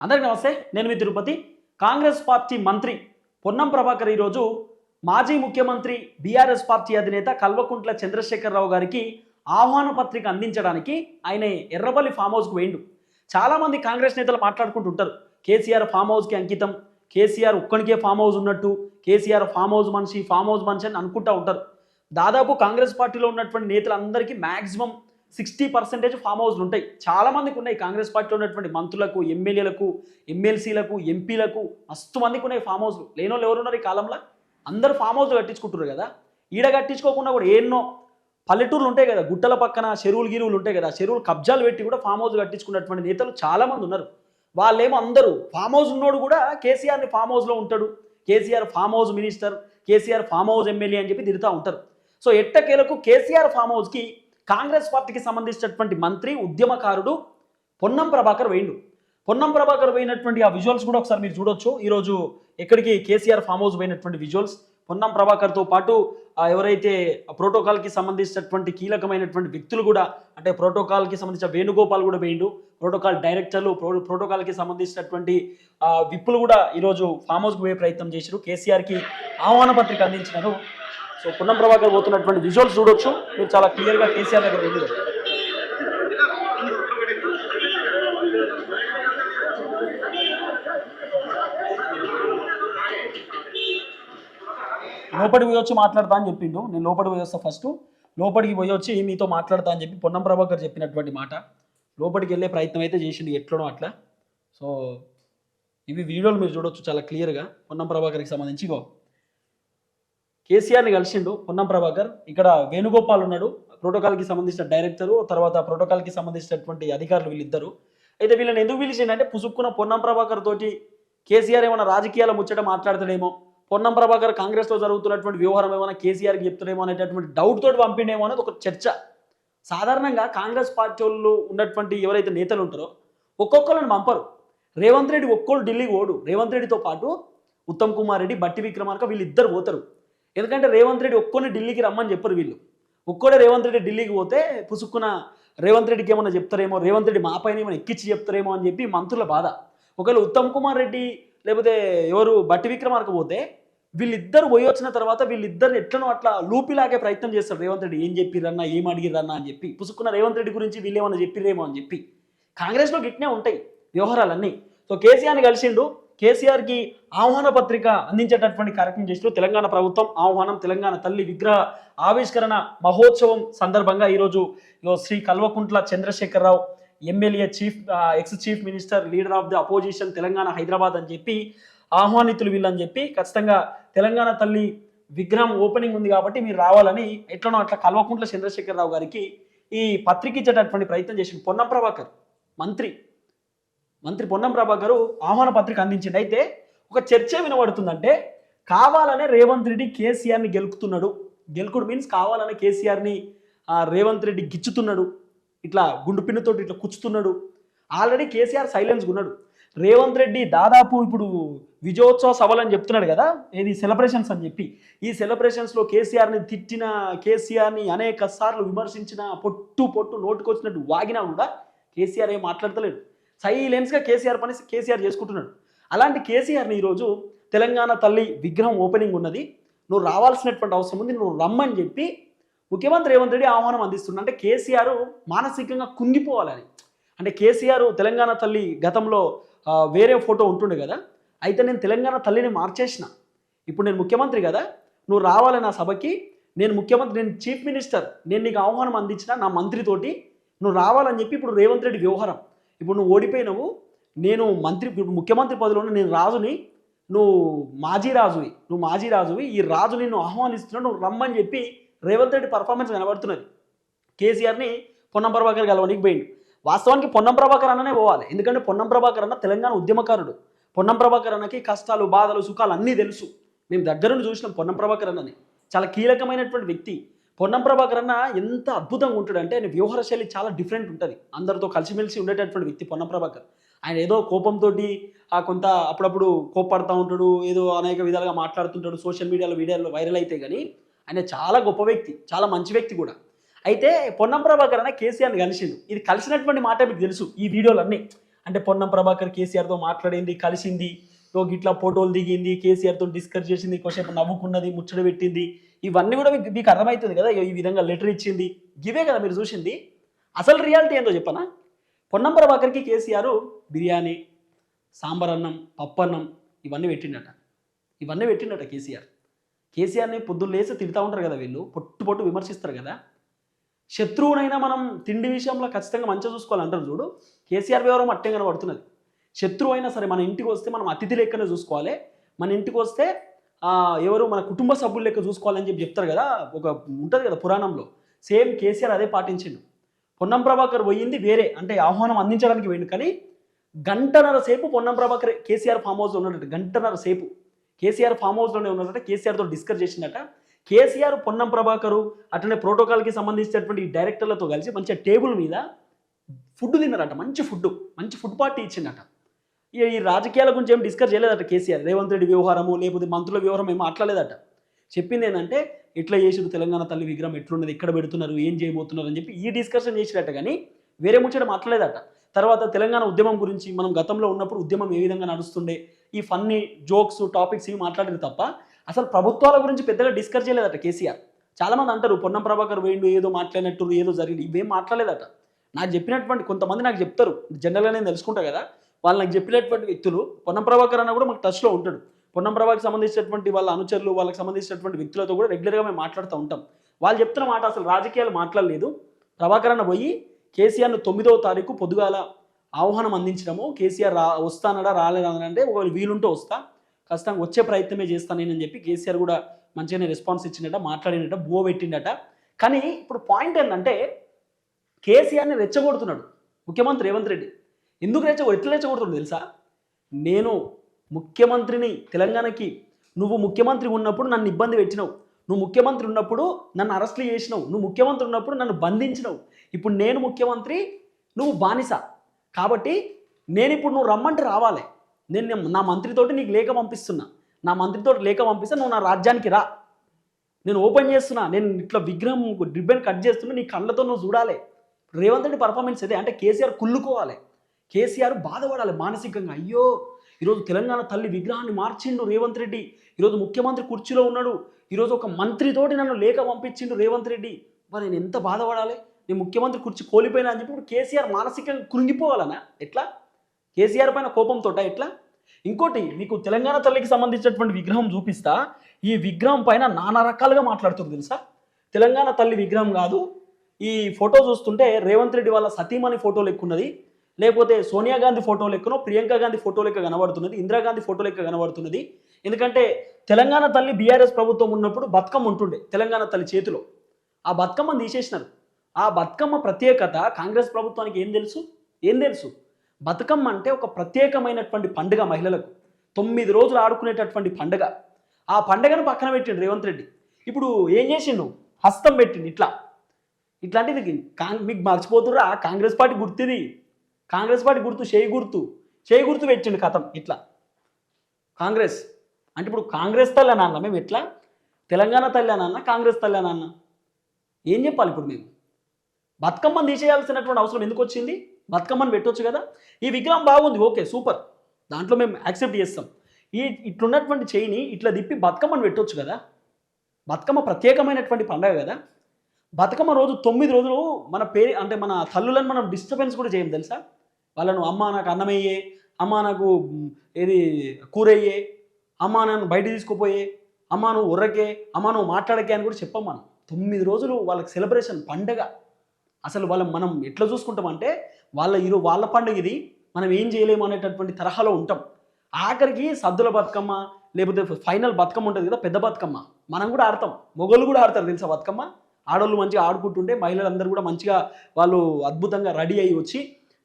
అందరికీ నమస్తే నేను మీ తిరుపతి. కాంగ్రెస్ పార్టీ మంత్రి పొన్నం ప్రభాకర్ ఈరోజు మాజీ ముఖ్యమంత్రి బీఆర్ఎస్ పార్టీ అధినేత కల్వకుంట్ల చంద్రశేఖరరావు గారికి ఆహ్వాన పత్రిక అందించడానికి ఆయన ఎర్రబల్లి ఫామ్ హౌస్కు వేయండు. చాలామంది కాంగ్రెస్ నేతలు మాట్లాడుకుంటుంటారు కేసీఆర్ ఫామ్ హౌస్కి అంకితం కేసీఆర్ ఒక్కడికే ఫామ్ హౌస్ ఉన్నట్టు కేసీఆర్ ఫామ్ హౌస్ మనిషి ఫామ్ హౌస్ మనిషి అని అనుకుంటూ ఉంటారు. దాదాపు కాంగ్రెస్ పార్టీలో ఉన్నటువంటి నేతలందరికీ మ్యాక్సిమం సిక్స్టీ పర్సెంటేజ్ ఫామ్ హౌస్లు ఉంటాయి. చాలా మందికి ఉన్నాయి. కాంగ్రెస్ పార్టీలో ఉన్నటువంటి మంత్రులకు ఎమ్మెల్యేలకు ఎమ్మెల్సీలకు ఎంపీలకు మస్తు మందికి ఉన్నాయి ఫామ్ హౌస్లు. లేని వాళ్ళు ఎవరున్నారు ఈ కాలంలో? అందరూ ఫామ్ హౌస్లు కట్టించుకుంటారు కదా? ఈడ కట్టించుకోకుండా కూడా ఎన్నో పల్లెటూర్లు ఉంటాయి కదా? గుట్టల పక్కన చెరువులు గిరువులు ఉంటాయి కదా? చెరువులు కబ్జాలు పెట్టి కూడా ఫామ్ హౌస్ కట్టించుకున్నటువంటి నేతలు చాలామంది ఉన్నారు. వాళ్ళేమో అందరూ ఫామ్ హౌస్ ఉన్నోడు కూడా కేసీఆర్ని ఫామ్ హౌస్లో ఉంటాడు. KCR farm house minister KCR farm house MLA అని చెప్పి తిరుగుతూ ఉంటారు. సో ఎట్టకేలకు కేసీఆర్ ఫామ్ హౌస్కి కాంగ్రెస్ పార్టీకి సంబంధించినటువంటి మంత్రి ఉద్యమకారుడు పొన్నం ప్రభాకర్ వేయండు. పొన్నం ప్రభాకర్ పోయినటువంటి ఆ విజువల్స్ కూడా ఒకసారి మీరు చూడొచ్చు. ఈరోజు ఎక్కడికి కేసీఆర్ ఫామ్ హౌస్ పోయినటువంటి విజువల్స్ పొన్నం ప్రభాకర్తో పాటు ఎవరైతే ప్రోటోకాల్కి సంబంధించినటువంటి కీలకమైనటువంటి వ్యక్తులు కూడా అంటే ప్రోటోకాల్కి సంబంధించిన వేణుగోపాల్ కూడా వేయండు. ప్రోటోకాల్ డైరెక్టర్లు ప్రో ప్రోటోకాల్కి సంబంధించినటువంటి విప్పులు కూడా ఈరోజు ఫామ్ హౌస్కి పోయే ప్రయత్నం చేశారు కేసీఆర్కి ఆహ్వాన పత్రిక అందించినారు. సో పొన్నం ప్రభాకర్ పోతున్నటువంటి విజువల్స్ చూడొచ్చు. మీరు చాలా క్లియర్గా కేసీఆర్ దగ్గర వెళ్ళారు. లోపలికి పోయి వచ్చి మాట్లాడతా అని చెప్పిండు. నేను లోపలికి పోయి వస్తా ఫస్ట్ లోపలికి పోయి వచ్చి మీతో మాట్లాడతా అని చెప్పి పొన్నం ప్రభాకర్ చెప్పినటువంటి మాట. లోపలికి వెళ్ళే ప్రయత్నం అయితే చేసిండు ఎట్లనో అట్లా. సో ఇవి వీడియోలు మీరు చూడొచ్చు చాలా క్లియర్గా పొన్నం ప్రభాకర్కి సంబంధించి ఇగో. కేసీఆర్ని కలిసిండు పొన్నం ప్రభాకర్. ఇక్కడ వేణుగోపాల్ ఉన్నాడు. ప్రోటోకాల్కి సంబంధించిన డైరెక్టరు తర్వాత ప్రోటోకాల్కి సంబంధించినటువంటి అధికారులు వీళ్ళిద్దరు. అయితే వీళ్ళని ఎందుకు పిలిచిందంటే పుసుక్కున్న పొన్నం ప్రభాకర్ తోటి కేసీఆర్ ఏమైనా రాజకీయాల ముచ్చట మాట్లాడతాడేమో పొన్నం ప్రభాకర్ కాంగ్రెస్లో జరుగుతున్నటువంటి వ్యవహారం ఏమైనా కేసీఆర్కి చెప్తాడేమో అనేటటువంటి డౌట్ తోటి పంపిండేమో అనేది ఒక చర్చ. సాధారణంగా కాంగ్రెస్ పార్టీ వాళ్ళు ఉన్నటువంటి ఎవరైతే నేతలు ఉంటారో ఒక్కొక్కరిని పంపరు. రేవంత్ రెడ్డి ఒక్కళ్ళు ఢిల్లీకి ఓడు రేవంత్ రెడ్డితో పాటు ఉత్తమ్ కుమార్ రెడ్డి బట్టి విక్రమార్క వీళ్ళిద్దరు పోతారు. ఎందుకంటే రేవంత్ రెడ్డి ఒక్కొని ఢిల్లీకి రమ్మని చెప్పరు వీళ్ళు. ఒక్కోడే రేవంత్ రెడ్డి ఢిల్లీకి పోతే పుసుక్కున రేవంత్ రెడ్డికి ఏమైనా చెప్తారేమో రేవంత్ రెడ్డి మా పైన ఏమైనా ఎక్కించి చెప్తారేమో అని చెప్పి మంత్రుల బాధ. ఒకవేళ ఉత్తమ్ కుమార్ రెడ్డి లేకపోతే ఎవరు బట్టి విక్రమార్క పోతే వీళ్ళిద్దరు పోయి వచ్చిన తర్వాత వీళ్ళిద్దరిని ఎట్లనో అట్లా లూపిలాగే ప్రయత్నం చేస్తారు రేవంత్ రెడ్డి. ఏం చెప్పిరన్నా ఏం అడిగిరన్నా అని చెప్పి పుసుక్కున్న రేవంత్ రెడ్డి గురించి వీళ్ళు ఏమన్నా చెప్పిరేమో అని చెప్పి. కాంగ్రెస్లో గిట్నే ఉంటాయి వ్యవహారాలన్నీ. సో కేసీఆర్ని కలిసిండు కేసీఆర్కి ఆహ్వాన పత్రిక అందించేటటువంటి కార్యక్రమం చేసిన తెలంగాణ ప్రభుత్వం ఆహ్వానం తెలంగాణ తల్లి విగ్రహ ఆవిష్కరణ మహోత్సవం సందర్భంగా ఈరోజు Shri Kalvakuntla Chandrashekar Rao MLA chief ex chief minister leader of the opposition Telangana Hyderabad అని చెప్పి ఆహ్వానితులు వీళ్ళని చెప్పి ఖచ్చితంగా తెలంగాణ తల్లి విగ్రహం ఓపెనింగ్ ఉంది కాబట్టి మీరు రావాలని ఎట్లనో అట్లా కల్వకుంట్ల చంద్రశేఖరరావు గారికి ఈ పత్రిక ఇచ్చేటటువంటి ప్రయత్నం చేసిన పొన్నం ప్రభాకర్ మంత్రి. మంత్రి పొన్నం ప్రభాకర్ ఆహ్వాన పత్రిక అందించింది. అయితే ఒక చర్చ వినబడుతుందంటే కావాలనే రేవంత్ రెడ్డి కేసీఆర్ని గెలుపుతున్నాడు గెలుకుడు మీన్స్ కావాలనే కేసీఆర్ని ఆ, రేవంత్ రెడ్డి గిచ్చుతున్నాడు. ఇట్లా గుండు పిన్నుతోటి ఇట్లా కుచ్చుతున్నాడు. ఆల్రెడీ కేసీఆర్ సైలెన్స్ ఉన్నాడు. రేవంత్ రెడ్డి దాదాపు ఇప్పుడు విజయోత్సవ సభలు అని చెప్తున్నాడు కదా ఇది సెలబ్రేషన్స్ అని చెప్పి. ఈ సెలబ్రేషన్స్లో కేసీఆర్ని తిట్టిన కేసీఆర్ని అనేక సార్లు విమర్శించిన పొట్టు పొట్టు నోటుకొచ్చినట్టు వాగినా కూడా కేసీఆర్ ఏం మాట్లాడతలేడు. సైలెన్స్గా కేసీఆర్ పని కేసీఆర్ చేసుకుంటున్నాడు. అలాంటి కేసీఆర్ని ఈరోజు తెలంగాణ తల్లి విగ్రహం ఓపెనింగ్ ఉన్నది. నువ్వు రావాల్సినటువంటి అవసరం ఉంది నువ్వు రమ్మని చెప్పి ముఖ్యమంత్రి రేవంత్ రెడ్డి ఆహ్వానం అందిస్తున్నాడు. అంటే కేసీఆర్ మానసికంగా కుంగిపోవాలని అంటే కేసీఆర్ తెలంగాణ తల్లి గతంలో వేరే ఫోటో ఉంటుండే కదా అయితే నేను తెలంగాణ తల్లిని మార్చేసిన. ఇప్పుడు నేను ముఖ్యమంత్రి కదా నువ్వు రావాలి నా సభకి నేను ముఖ్యమంత్రి నేను చీఫ్ మినిస్టర్ నేను నీకు ఆహ్వానం అందించిన నా మంత్రితోటి నువ్వు రావాలని చెప్పి ఇప్పుడు రేవంత్ రెడ్డి వ్యవహారం. ఇప్పుడు నువ్వు ఓడిపోయినావు నేను మంత్రి ఇప్పుడు ముఖ్యమంత్రి పదవిలో ఉన్న నేను రాజుని నువ్వు మాజీ రాజువి నువ్వు మాజీ రాజువి ఈ రాజు నిన్ను ఆహ్వానిస్తున్నావు నువ్వు రమ్మని చెప్పి రేవంత్ రెడ్డి పర్ఫార్మెన్స్ కనబడుతున్నది కేసీఆర్ని పొన్నం ప్రభాకర్ కలవడానికి పోయిండు. వాస్తవానికి పొన్నం ప్రభాకర్ అన్ననే పోవాలి. ఎందుకంటే పొన్నం ప్రభాకర్ అన్న తెలంగాణ ఉద్యమకారుడు. పొన్నం ప్రభాకర్ అన్నకి కష్టాలు బాధలు సుఖాలు అన్నీ తెలుసు. మేము దగ్గరుండి చూసినాం పొన్నం ప్రభాకర్ అన్నని. చాలా కీలకమైనటువంటి వ్యక్తి. పొన్నం ప్రభాకర్ అన్న ఎంత అద్భుతంగా ఉంటాడంటే ఆయన వ్యవహార శైలి చాలా డిఫరెంట్ ఉంటుంది. అందరితో కలిసిమెలిసి ఉండేటటువంటి వ్యక్తి పొన్నం ప్రభాకర్. ఆయన ఏదో కోపంతో కొంత అప్పుడప్పుడు కోప్పడుతూ ఉంటాడు ఏదో అనేక విధాలుగా మాట్లాడుతుంటాడు సోషల్ మీడియాలో వీడియోలో వైరల్ అయితే కానీ ఆయన చాలా గొప్ప వ్యక్తి చాలా మంచి వ్యక్తి కూడా. అయితే పొన్నం ప్రభాకర్ అన్న కేసీఆర్ని కలిసిండు. ఇది కలిసినటువంటి మాట మీకు తెలుసు ఈ వీడియోలన్నీ అంటే పొన్నం ప్రభాకర్ కేసీఆర్తో మాట్లాడింది కలిసింది సో గిట్లా ఫోటోలు దిగింది కేసీఆర్తో డిస్కస్ చేసింది కొంచెంసేపు నవ్వుకున్నది ముచ్చట పెట్టింది. ఇవన్నీ కూడా మీకు మీకు అర్థమవుతుంది కదా ఈ విధంగా లెటర్ ఇచ్చింది. ఇవే కదా మీరు చూసింది. అసలు రియాలిటీ ఏందో చెప్పనా? పొన్నంబర ప్రభాకర్కి కేసీఆర్ బిర్యానీ సాంబార్ అన్నం పప్పు అన్నం ఇవన్నీ పెట్టిండట. ఇవన్నీ పెట్టిండట కేసీఆర్. కేసీఆర్ని పొద్దున్న లేసి తిడతా ఉంటారు కదా వీళ్ళు పొట్టు పొట్టు విమర్శిస్తారు కదా. శత్రువునైనా మనం తిండి విషయంలో ఖచ్చితంగా మంచిగా చూసుకోవాలంటారు చూడు. కేసీఆర్ వ్యవహారం అట్టే కనబడుతున్నది శత్రువు అయినా సరే మన ఇంటికి వస్తే మనం అతిథి లెక్కనే చూసుకోవాలి. మన ఇంటికి వస్తే ఎవరు మన కుటుంబ సభ్యుల లెక్క చూసుకోవాలని చెప్పి చెప్తారు కదా ఒక ఉంటుంది కదా పురాణంలో. సేమ్ కేసీఆర్ అదే పాటించిండు. పొన్నం ప్రభాకర్ పోయింది వేరే అంటే ఆహ్వానం అందించడానికి పోయిండు కానీ గంటన్నర సేపు పొన్నం ప్రభాకర్ కేసీఆర్ ఫామ్ హౌస్లో ఉన్నాడట గంటన్నర సేపు. కేసీఆర్ ఫామ్ హౌస్లోనే ఉన్నాడట కేసీఆర్తో డిస్కస్ చేసిందట కేసీఆర్ పొన్నం ప్రభాకరు అట్లనే ప్రోటోకాల్కి సంబంధించినటువంటి డైరెక్టర్లతో కలిసి మంచిగా టేబుల్ మీద ఫుడ్ తిన్నారట మంచి ఫుడ్ మంచి ఫుడ్ పార్టీ ఇచ్చిందట ఈ రాజకీయాల గురించి ఏం డిస్కస్ చేయలేదట కేసీఆర్. రేవంత్ రెడ్డి వ్యవహారము లేకపోతే మంత్రుల వ్యవహారం ఏం అట్లలేదట చెప్పింది ఏంటంటే ఎట్లా చేసారు తెలంగాణ తల్లి విగ్రహం ఎట్లున్నది ఎక్కడ పెడుతున్నారు ఏం చేయబోతున్నారు అని చెప్పి ఈ డిస్కషన్ చేసినట్ట కానీ వేరే ముచ్చట మాట్లాడలేదట. తర్వాత తెలంగాణ ఉద్యమం గురించి మనం గతంలో ఉన్నప్పుడు ఉద్యమం ఏ విధంగా నడుస్తుండే ఈ ఫన్నీ జోక్స్ టాపిక్స్ ఇవి మాట్లాడారు తప్ప అసలు ప్రభుత్వాల గురించి పెద్దగా డిస్కస్ చేయలేదట కేసీఆర్. చాలామంది అంటారు పొన్నం ప్రభాకర్ వేయండు ఏదో మాట్లాడినట్టు ఏదో జరిగింది. ఇవేం మాట్లాడలేదట. నాకు చెప్పినటువంటి కొంతమంది నాకు చెప్తారు. జనరల్గా నేను తెలుసుకుంటా కదా. వాళ్ళు నాకు చెప్పినటువంటి వ్యక్తులు పొన్నం ప్రభాకర్ అన్న కూడా మాకు టచ్లో ఉంటాడు. పొన్నం ప్రభాకి సంబంధించినటువంటి వాళ్ళ అనుచరులు వాళ్ళకి సంబంధించినటువంటి వ్యక్తులతో కూడా రెగ్యులర్గా మేము మాట్లాడుతూ ఉంటాం. వాళ్ళు చెప్తున్న మాట అసలు రాజకీయాలు మాట్లాడలేదు. ప్రభాకర్ అన్న పోయి కేసీఆర్ను తొమ్మిదవ తారీఖు పొద్దుగాల ఆహ్వానం అందించడము కేసీఆర్ రా వస్తానడా రాలేదా అని అంటే ఒకవేళ వీలుంటే వస్తా. ఖచ్చితంగా వచ్చే ప్రయత్నమే చేస్తాను నేనని చెప్పి కేసీఆర్ కూడా మంచిగానే రెస్పాన్స్ ఇచ్చిండట మాట్లాడినట బువ పెట్టిండట. కానీ ఇప్పుడు పాయింట్ ఏంటంటే కేసీఆర్ని రెచ్చగొడుతున్నాడు ముఖ్యమంత్రి రేవంత్ రెడ్డి. ఎందుకు రెచ్చ ఎట్లా రెచ్చగొడుతుంది తెలుసా? నేను ముఖ్యమంత్రిని తెలంగాణకి నువ్వు ముఖ్యమంత్రి ఉన్నప్పుడు నన్ను ఇబ్బంది పెట్టినావు. నువ్వు ముఖ్యమంత్రి ఉన్నప్పుడు నన్ను అరెస్ట్లు చేసినావు. నువ్వు ముఖ్యమంత్రి ఉన్నప్పుడు నన్ను బంధించినావు. ఇప్పుడు నేను ముఖ్యమంత్రి నువ్వు బానిస. కాబట్టి నేను ఇప్పుడు నువ్వు రమ్మంటే రావాలి. నేను నా మంత్రితోటి నీకు లేఖ పంపిస్తున్నా. నా మంత్రితో లేఖ పంపిస్తే నువ్వు నా రాజ్యానికి రా. నేను ఓపెన్ చేస్తున్నా. నేను ఇట్లా విగ్రహం రిబ్బన్ కట్ చేస్తున్నా. నీ కళ్ళతో నువ్వు చూడాలి. రేవంత్ రెడ్డి పర్ఫార్మెన్స్ అదే అంటే కేసీఆర్ కుళ్ళుకోవాలి. కేసీఆర్ బాధపడాలి మానసికంగా. అయ్యో ఈరోజు తెలంగాణ తల్లి విగ్రహాన్ని మార్చిండు రేవంత్ రెడ్డి. ఈరోజు ముఖ్యమంత్రి కుర్చీలో ఉన్నాడు. ఈరోజు ఒక మంత్రితోటి నన్ను లేఖ పంపించిండు రేవంత్ రెడ్డి. మరి నేను ఎంత బాధపడాలి? నేను ముఖ్యమంత్రి కుర్చీ కోల్పోయినా అని చెప్పి కేసీఆర్ మానసికంగా కృంగిపోవాలనా? ఎట్లా? కేసీఆర్ పైన కోపంతో ఎట్లా? ఇంకోటి మీకు తెలంగాణ తల్లికి సంబంధించినటువంటి విగ్రహం చూపిస్తా. ఈ విగ్రహం పైన నానా రకాలుగా మాట్లాడుతుంది తెలుసా? తెలంగాణ తల్లి విగ్రహం కాదు. ఈ ఫోటో చూస్తుంటే రేవంత్ రెడ్డి వాళ్ళ సతీమణి ఫోటో లెక్కున్నది లేకపోతే సోనియా గాంధీ ఫోటో లెక్కనో ప్రియాంక గాంధీ ఫోటో లెక్క కనబడుతున్నది ఇందిరాగాంధీ ఫోటో లెక్క కనబడుతున్నది. ఎందుకంటే తెలంగాణ తల్లి బీఆర్ఎస్ ప్రభుత్వం ఉన్నప్పుడు బతుకమ్మ ఉంటుండే తెలంగాణ తల్లి చేతిలో. ఆ బతుకమ్మను తీసేసినారు. ఆ బతుకమ్మ ప్రత్యేకత కాంగ్రెస్ ప్రభుత్వానికి ఏం తెలుసు? ఏం తెలుసు? బతుకమ్మ అంటే ఒక ప్రత్యేకమైనటువంటి పండుగ మహిళలకు. తొమ్మిది రోజులు ఆడుకునేటటువంటి పండుగ. ఆ పండుగను పక్కన పెట్టిండు రేవంత్ రెడ్డి. ఇప్పుడు ఏం చేసిండు? హస్తం పెట్టిండు ఇట్లా. ఇట్లాంటిది కాంగ్ మీకు మర్చిపోతుర్రా? కాంగ్రెస్ పార్టీ గుర్తిది. కాంగ్రెస్ పార్టీ గుర్తు చేయి గుర్తు. చేయి గుర్తు పెట్టిండు కథం ఇట్లా. కాంగ్రెస్. అంటే ఇప్పుడు కాంగ్రెస్ తల్లి అని అన్న మేము ఎట్లా? తెలంగాణ తల్లి అని అన్న కాంగ్రెస్ తల్లి అని అన్న. ఏం చెప్పాలి ఇప్పుడు మేము? బతుకమ్మను తీసేయాల్సినటువంటి అవసరం ఎందుకు వచ్చింది? బతుకమ్మని పెట్టొచ్చు కదా? ఈ విగ్రహం బాగుంది ఓకే సూపర్. దాంట్లో మేము యాక్సెప్ట్ చేస్తాం. ఈ ఇట్లున్నటువంటి చేయిని ఇట్లా తిప్పి బతుకమ్మని పెట్టొచ్చు కదా? బతుకమ్మ ప్రత్యేకమైనటువంటి పండగ కదా? బతుకమ్మ రోజు తొమ్మిది రోజులు మన పేరు అంటే మన తల్లులను మనం డిస్టర్బెన్స్ కూడా చేయం తెలుసా? వాళ్ళను అమ్మ నాకు అన్నమయ్యే అమ్మ నాకు ఏది కూరయ్యే అమ్మ నన్ను బయట తీసుకుపోయే అమ్మ నువ్వు ఉర్రకే అమ్మ నువ్వు మాట్లాడకే అని కూడా చెప్పాం మనం. తొమ్మిది రోజులు వాళ్ళకి సెలబ్రేషన్ పండగ. అసలు వాళ్ళ మనం ఎట్లా చూసుకుంటామంటే వాళ్ళ ఈరో వాళ్ళ పండుగ ఇది. మనం ఏం చేయలేము అనేటటువంటి తరహాలో ఉంటాం. ఆఖరికి సద్దుల బతుకమ్మ లేకపోతే ఫైనల్ బతుకమ్మ ఉంటుంది కదా పెద్ద బతుకమ్మ. మనం కూడా ఆడతాం. మొగలు కూడా ఆడతారు తెలుసా బతుకమ్మ? ఆడవాళ్ళు మంచిగా ఆడుకుంటుంటే మహిళలందరూ కూడా మంచిగా వాళ్ళు అద్భుతంగా రెడీ అయ్యి వచ్చి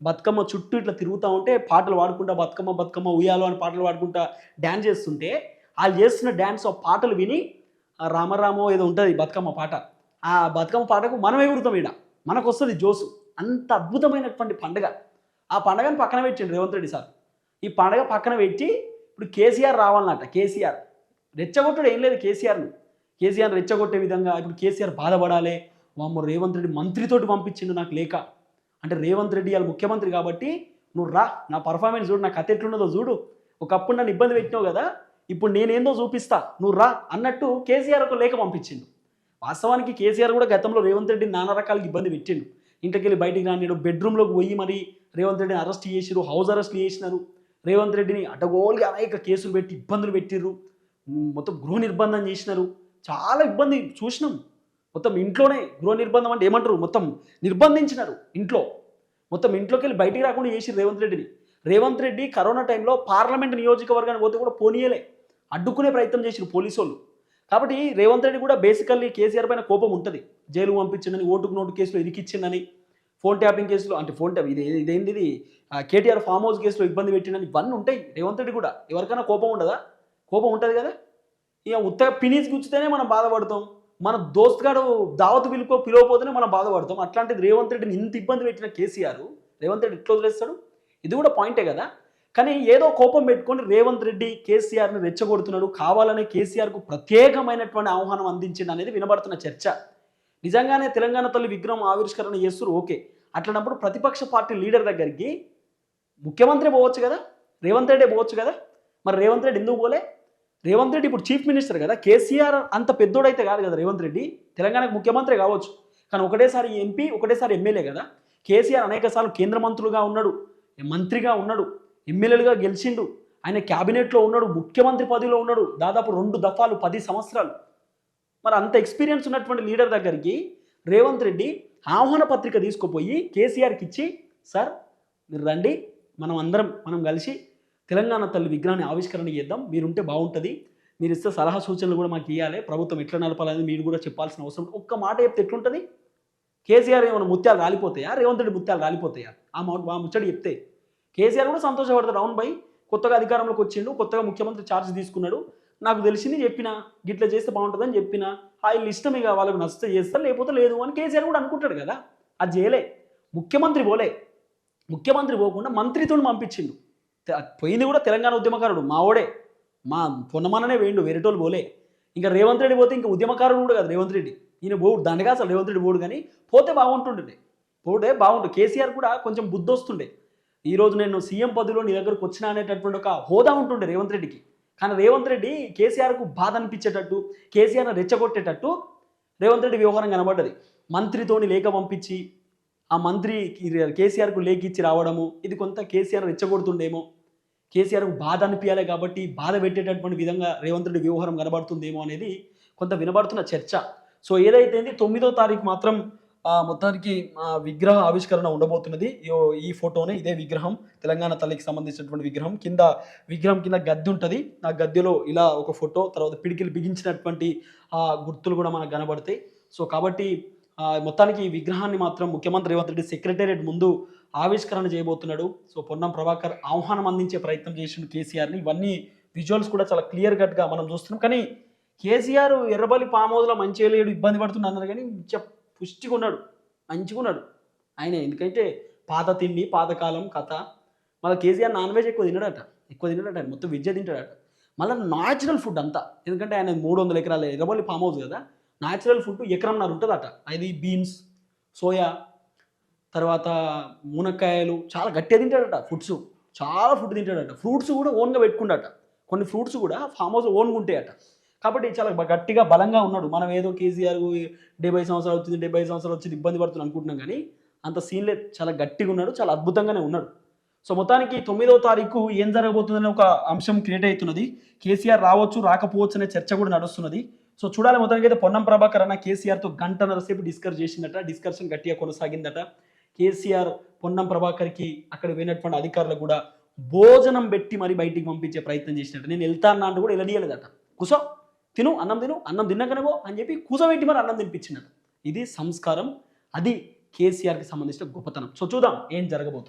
బతుకమ్మ చుట్టూ ఇట్లా తిరుగుతూ ఉంటే పాటలు పాడుకుంటా బతుకమ్మ బతుకమ్మ ఉయ్యాలో అని పాటలు పాడుకుంటా డ్యాన్స్ చేస్తుంటే వాళ్ళు చేస్తున్న డ్యాన్స్ ఆ పాటలు విని రామరామో ఏదో ఉంటుంది బతుకమ్మ పాట. ఆ బతుకమ్మ పాటకు మనం ఎగురుతాం ఈడ. మనకు వస్తుంది జోసు. అంత అద్భుతమైనటువంటి పండుగ. ఆ పండగను పక్కన పెట్టిండు రేవంత్ రెడ్డి సార్. ఈ పండగ పక్కన పెట్టి ఇప్పుడు కేసీఆర్ రావాలన్నట కేసీఆర్. రెచ్చగొట్టడు ఏం లేదు కేసీఆర్ను. కేసీఆర్ రెచ్చగొట్టే విధంగా ఇప్పుడు కేసీఆర్ బాధపడాలి. మమ్మ రేవంత్ రెడ్డి మంత్రితోటి పంపించిండు నాకు లేక. అంటే రేవంత్ రెడ్డి వాళ్ళు ముఖ్యమంత్రి కాబట్టి నువ్వు రా నా పర్ఫార్మెన్స్ చూడు నా కథ ఎట్లున్నదో చూడు. ఒకప్పుడు నన్ను ఇబ్బంది పెట్టినావు కదా ఇప్పుడు నేనేందో చూపిస్తా నువ్వు రా అన్నట్టు కేసీఆర్ ఒక లేఖ పంపించిండు. వాస్తవానికి కేసీఆర్ కూడా గతంలో రేవంత్ రెడ్డి నానా రకాలకి ఇబ్బంది పెట్టిండు. ఇంటికి వెళ్ళి బయటికి రానిడు బెడ్రూమ్లోకి పోయి మరి రేవంత్ రెడ్డిని అరెస్ట్ చేసిరు హౌస్ అరెస్ట్ చేసినారు. రేవంత్ రెడ్డిని అటగోలుగా అనేక కేసులు పెట్టి ఇబ్బందులు పెట్టిర్రు. మొత్తం గృహ నిర్బంధం చేసినారు. చాలా ఇబ్బంది చూసినాం. మొత్తం ఇంట్లోనే గృహ నిర్బంధం అంటే ఏమంటారు? మొత్తం నిర్బంధించినారు ఇంట్లో. మొత్తం ఇంట్లోకి వెళ్ళి బయటికి రాకుండా చేసి రేవంత్ రెడ్డిని. రేవంత్ రెడ్డి కరోనా టైంలో పార్లమెంట్ నియోజకవర్గానికి పోతే కూడా పోనీయలే. అడ్డుకునే ప్రయత్నం చేసిన పోలీసు వాళ్ళు కాబట్టి రేవంత్ రెడ్డి కూడా బేసికల్లీ కేసీఆర్ పైన కోపం ఉంటుంది. జైలు పంపించిందని ఓటుకు నోటు కేసులో ఇరికిచ్చిందని ఫోన్ ట్యాపింగ్ కేసులో అంటే ఫోన్ ట్యాప్ ఇది ఇదేంది ఇది? కేటీఆర్ ఫామ్ హౌస్ కేసులో ఇబ్బంది పెట్టిందని ఇవన్నీ ఉంటాయి రేవంత్ రెడ్డి కూడా. ఎవరికైనా కోపం ఉండదా? కోపం ఉంటుంది కదా? ఇక ఉత్త పినీస్ గుచ్చితేనే మనం బాధపడతాం. మన దోస్తుగాడు దావత్ పిలుకో పిలవపోతేనే మనం బాధపడతాం. అట్లాంటిది రేవంత్ రెడ్డిని ఇంత ఇబ్బంది పెట్టిన కేసీఆర్ రేవంత్ రెడ్డి ఇట్లా వదిలేస్తాడు? ఇది కూడా పాయింటే కదా. కానీ ఏదో కోపం పెట్టుకొని రేవంత్ రెడ్డి కేసీఆర్ని రెచ్చగొడుతున్నాడు కావాలనే కేసీఆర్కు ప్రత్యేకమైనటువంటి ఆహ్వానం అందించింది అనేది వినబడుతున్న చర్చ. నిజంగానే తెలంగాణ తల్లి విగ్రహం ఆవిష్కరణ చేస్తారు ఓకే. అట్లనప్పుడు ప్రతిపక్ష పార్టీ లీడర్ దగ్గరికి ముఖ్యమంత్రి పోవచ్చు కదా? రేవంత్ రెడ్డి పోవచ్చు కదా? మరి రేవంత్ రెడ్డి ఎందుకు పోలే? రేవంత్ రెడ్డి ఇప్పుడు చీఫ్ మినిస్టర్ కదా కేసీఆర్ అంత పెద్దోడైతే కాదు కదా రేవంత్ రెడ్డి. తెలంగాణకు ముఖ్యమంత్రి కావచ్చు. కానీ ఒకటేసారి ఎంపీ ఒకటేసారి ఎమ్మెల్యే కదా. కేసీఆర్ అనేక సార్లు కేంద్ర మంత్రులుగా ఉన్నాడు మంత్రిగా ఉన్నాడు ఎమ్మెల్యేలుగా గెలిచిండు. ఆయన క్యాబినెట్లో ఉన్నాడు ముఖ్యమంత్రి పదవిలో ఉన్నాడు. దాదాపు రెండు దఫాలు పది సంవత్సరాలు. మరి అంత ఎక్స్పీరియన్స్ ఉన్నటువంటి లీడర్ దగ్గరికి రేవంత్ రెడ్డి ఆహ్వాన పత్రిక తీసుకుపోయి కేసీఆర్కి ఇచ్చి సార్ మీరు రండి. మనం అందరం మనం కలిసి తెలంగాణ తల్లి విగ్రహాన్ని ఆవిష్కరణ చేద్దాం. మీరుంటే బాగుంటుంది. మీరు ఇస్తే సలహా సూచనలు కూడా మాకు ఇవ్వాలి ప్రభుత్వం ఎట్లా నడపాలని మీరు కూడా చెప్పాల్సిన అవసరం. ఒక్క మాట చెప్తే ఎట్లుంటుంది? కేసీఆర్ ఏమైనా ముత్యాలు రాలిపోతాయా? రేవంత్ రెడ్డి ముత్యాలు రాలిపోతాయా? ఆ మా ముచ్చడి చెప్తే. కేసీఆర్ కూడా సంతోషపడతాడు. అవును బై కొత్తగా అధికారంలోకి వచ్చిండు కొత్తగా ముఖ్యమంత్రి ఛార్జ్ తీసుకున్నాడు. నాకు తెలిసింది చెప్పిన గిట్ల చేస్తే బాగుంటుందని చెప్పిన ఆ వీళ్ళు ఇష్టం ఇక వాళ్ళకు నచ్చితే చేస్తారు లేకపోతే లేదు అని కేసీఆర్ కూడా అనుకుంటాడు కదా. అది చేయలే. ముఖ్యమంత్రి పోలే. ముఖ్యమంత్రి పోకుండా మంత్రితో పంపించిండు. పోయింది కూడా తెలంగాణ ఉద్యమకారుడు మావోడే మా పొన్నమాననే వేయండు వేరేటోళ్ళు పోలే. ఇంకా రేవంత్ రెడ్డి పోతే ఇంకా ఉద్యమకారుడు కూడా కాదు రేవంత్ రెడ్డి. ఈయన బోడు దండగా అసలు రేవంత్ రెడ్డి బోడు కానీ పోతే బాగుంటుండే. పోతే బాగుంటుంది కేసీఆర్ కూడా కొంచెం బుద్ధి వస్తుండే ఈరోజు నేను సీఎం పదవిలో నీ దగ్గరకు వచ్చిన అనేటటువంటి ఒక హోదా ఉంటుండే రేవంత్ రెడ్డికి. కానీ రేవంత్ రెడ్డి కేసీఆర్కు బాధ అనిపించేటట్టు కేసీఆర్ని రెచ్చగొట్టేటట్టు రేవంత్ రెడ్డి వ్యవహారం కనబడ్డది. మంత్రితోని లేఖ పంపించి ఆ మంత్రి కేసీఆర్కు లేఖ ఇచ్చి రావడము ఇది కొంత కేసీఆర్ రెచ్చగొడుతుండేమో. కేసీఆర్కు బాధ అనిపించాలి కాబట్టి బాధ పెట్టేటటువంటి విధంగా రేవంత్ రెడ్డి వ్యవహారం కనబడుతుందేమో అనేది కొంత వినబడుతున్న చర్చ. సో ఏదైతే తొమ్మిదో తారీఖు మాత్రం మొత్తానికి విగ్రహ ఆవిష్కరణ ఉండబోతున్నది. ఈ- ఫోటోనే ఇదే విగ్రహం. తెలంగాణ తల్లికి సంబంధించినటువంటి విగ్రహం. కింద విగ్రహం కింద గద్దె ఉంటుంది. ఆ గద్దెలో ఇలా ఒక ఫోటో తర్వాత పిడికిలు బిగించినటువంటి ఆ గుర్తులు కూడా మనకు కనబడతాయి. సో కాబట్టి మొత్తానికి ఈ విగ్రహాన్ని మాత్రం ముఖ్యమంత్రి రేవంత్ రెడ్డి సెక్రటేరియట్ ముందు ఆవిష్కరణ చేయబోతున్నాడు. సో పొన్నం ప్రభాకర్ ఆహ్వానం అందించే ప్రయత్నం చేసిండు కేసీఆర్ని ఇవన్నీ విజువల్స్ కూడా చాలా క్లియర్ కట్గా మనం చూస్తున్నాం. కానీ కేసీఆర్ ఎర్రబలి పామోదుల మంచిగా లేడు ఇబ్బంది పడుతున్నా అన్నారు కానీ చెప్ పుష్టిగా ఉన్నాడు మంచిగా ఉన్నాడు. ఆయన ఎందుకంటే పాత తిండి పాతకాలం కథ. మళ్ళీ కేసీఆర్ నాన్ వెజ్ ఎక్కువ తినడట ఎక్కువ తినడట మొత్తం వెజ్ తింటాడట. మళ్ళీ న్యాచురల్ ఫుడ్ అంతా. ఎందుకంటే ఆయన మూడు వందల ఎకరాల ఎర్రబల్లి ఫామ్ హౌస్ కదా న్యాచురల్ ఫుడ్ ఎకరంన్నర ఉంటుందట. అది బీన్స్ సోయా తర్వాత మునక్కాయలు చాలా గట్టిగా తింటాడట ఫుడ్స్ చాలా ఫుడ్ తింటాడట. ఫ్రూట్స్ కూడా ఓన్గా పెట్టుకుంటాడట కొన్ని ఫ్రూట్స్ కూడా ఫామ్ హౌస్ ఓన్గా ఉంటాయట. కాబట్టి చాలా గట్టిగా బలంగా ఉన్నాడు. మనం ఏదో కేసీఆర్ డెబ్బై సంవత్సరాలు వచ్చింది డెబ్బై సంవత్సరాలు వచ్చింది ఇబ్బంది పడుతుంది అనుకుంటున్నాం కానీ అంత సీన్ లేదు. చాలా గట్టిగా ఉన్నాడు. చాలా అద్భుతంగానే ఉన్నాడు. సో మొత్తానికి తొమ్మిదవ తారీఖు ఏం జరగబోతుందనే ఒక అంశం క్రియేట్ అవుతున్నది. కేసీఆర్ రావచ్చు రాకపోవచ్చు అనే చర్చ కూడా నడుస్తున్నది. సో చూడాలి మొత్తానికి అయితే పొన్నం ప్రభాకర్ అన్న కేసీఆర్తో గంటన్నర సేపు డిస్కస్ చేసిందట. డిస్కషన్ గట్టిగా కొనసాగిందట. కేసీఆర్ పొన్నం ప్రభాకర్కి అక్కడ పోయినటువంటి అధికారులు కూడా భోజనం పెట్టి మరి బయటికి పంపించే ప్రయత్నం చేసినట్టు. నేను వెళ్తా అన్నా అంటే కూడా వెళ్ళనీయలేదట. కుసో తిను అన్నం తిను అన్నం తిన్నాకనేవో అని చెప్పి కూసబెట్టి మరి అన్నం తినిపించినట్టు. ఇది సంస్కారం. అది కేసీఆర్కి సంబంధించిన గొప్పతనం. సో చూద్దాం ఏం జరగబోతుంది.